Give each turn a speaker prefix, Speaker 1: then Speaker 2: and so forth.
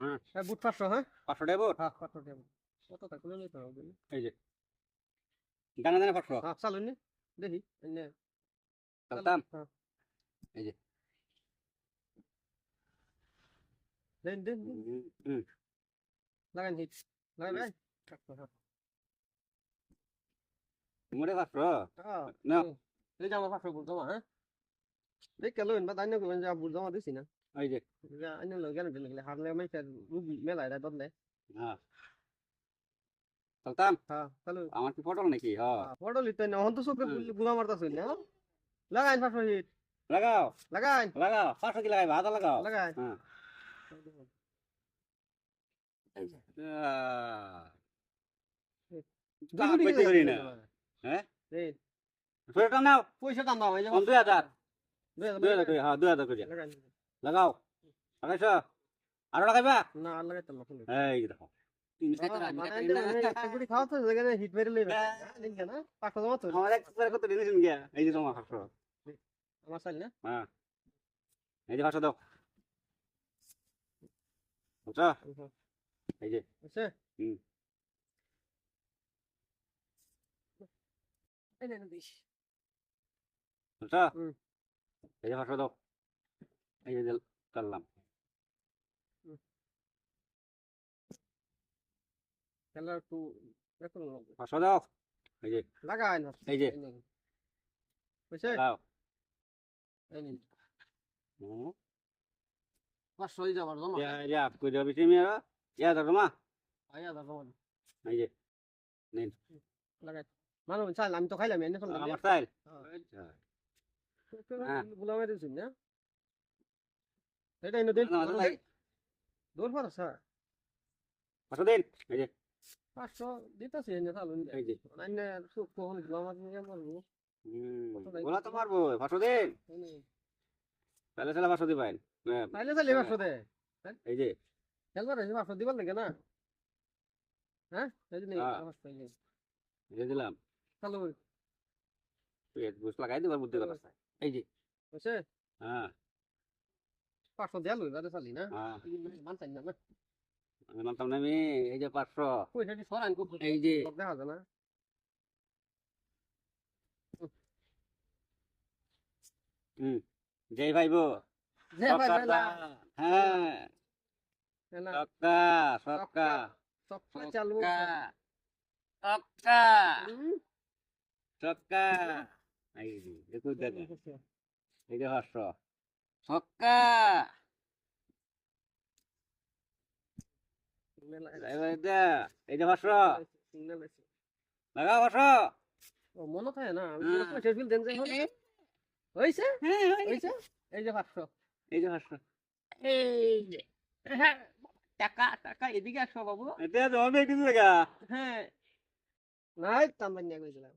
Speaker 1: হ্যাঁ।
Speaker 2: বুট পাঁচশো হ্যাঁ?
Speaker 1: পাঁচশো টাকা বোট?
Speaker 2: হ্যাঁ পাঁচশো টাকা কত টাকা? করে নিতে হবে।
Speaker 1: এই যে। দানা দানা পাঁচশো।
Speaker 2: হ্যাঁ চালুন দেখি
Speaker 1: চালতাম
Speaker 2: হ্যাঁ।
Speaker 1: এই যে।
Speaker 2: দেন দেন দেন।
Speaker 1: হুম, হুম।
Speaker 2: লাগান হিট। লাগান ভাই পাঁচশো, হ্যাঁ।
Speaker 1: পাঁচশো?
Speaker 2: হ্যাঁ
Speaker 1: না
Speaker 2: এই যে আমার পাঁচশো বুট জমা হ্যাঁ? দেখ কেলো বা করবেন জমা দিছি না।
Speaker 1: এই যে
Speaker 2: অন্য লোক কেন দিলে হারলে আমি মেলায় দেয় বদলে
Speaker 1: হ্যাঁ চালতাম
Speaker 2: হ্যাঁ চালু
Speaker 1: আমার কি পটল নাকি হ্যাঁ
Speaker 2: ফটো লিতে না হন তো চোখে গুলা মারতাছ না লাগাইন পাঁচশো হিট
Speaker 1: লাগাও
Speaker 2: লাগাইন
Speaker 1: লাগাও পাঁচশো কি লাগাইবা লাগাও
Speaker 2: লাগাইন
Speaker 1: হ্যাঁ দাম
Speaker 2: দেন দাও
Speaker 1: কম দুই হাজার
Speaker 2: দুই হাজার
Speaker 1: দুই হাজার দুই হাজার লাগাও। লাগাইছ? আরও লাগাইবা?
Speaker 2: না আর লাগাইতাম না
Speaker 1: এই দেখো
Speaker 2: মানে
Speaker 1: না?
Speaker 2: পাঁচশো
Speaker 1: আমার
Speaker 2: চাল না?
Speaker 1: হ্যাঁ। এই যে পাঁচশো দাও। বুঝছ? এই যে।
Speaker 2: বুঝছে?
Speaker 1: হুম।
Speaker 2: এই
Speaker 1: যে পাঁচশো দাও। এই যে করলাম
Speaker 2: তাহলে একটু
Speaker 1: পাঁচশো দাও এই যে
Speaker 2: লাগাই না
Speaker 1: এই যে
Speaker 2: বুঝছে
Speaker 1: লাগাও
Speaker 2: এই নিন
Speaker 1: হুম।
Speaker 2: পাঁচশো এই যাবার জমা
Speaker 1: ইয়া ইয়া কই যাবি তুমি আর ইয়া দাও মা
Speaker 2: আয়া দা জমা
Speaker 1: এই যে
Speaker 2: লাগাই মানুষ চাল আমি তো খাইলাম এনে
Speaker 1: আমার হ্যাঁ।
Speaker 2: না এটা এনে দিন দৌড় পারো স্যার
Speaker 1: পাঁচশো দিন এই যে
Speaker 2: পাঁচশো দিতেছি এনে চালু
Speaker 1: এই যে
Speaker 2: এনে সুখ কখনগুলা মারি মারবো
Speaker 1: হুম
Speaker 2: কত লাগবে?
Speaker 1: গোলা তো মারবো পাঁচশো দিন তাহলে তাহলে পাঁচশো দিবেন
Speaker 2: তাইলে পাঁচশো দে
Speaker 1: এই যে
Speaker 2: খেলবার হয়েছে পাঁচশো দিবার লাগে না হ্যাঁ এই যে।
Speaker 1: দিলাম
Speaker 2: চালু
Speaker 1: পেট বুঝ লাগাই দিবার বুদ্ধি কথা এই যে হ্যাঁ
Speaker 2: পাঁচশো দেয়া লই বাদে চালি না।
Speaker 1: আমি মানতাম না আমি এই যে পাঁচশো।
Speaker 2: পয়সা সরান
Speaker 1: এই যে
Speaker 2: দেখা যায় না।
Speaker 1: হুম যেই ভাইবো
Speaker 2: যে ভাই
Speaker 1: হ্যাঁ
Speaker 2: বেলা।
Speaker 1: সক্কা সক্কা
Speaker 2: চালু
Speaker 1: সক্কা
Speaker 2: হুম।
Speaker 1: এই দেখো দেখো এই যে পাঁচশো।
Speaker 2: ও, মনে থাকে না। আমি
Speaker 1: হ্যাঁ।
Speaker 2: বিল দেন যে এখন। হয়েছে হয়েছে এই যে পাঁচশো।
Speaker 1: এই যে পাঁচশো।
Speaker 2: এই যে। হ্যাঁ টাকা টাকা এদিকে আসো বাবু।
Speaker 1: এটা জমা কিছু দেখা
Speaker 2: হ্যাঁ। নাই তাম বানিয়ে গেছিলাম।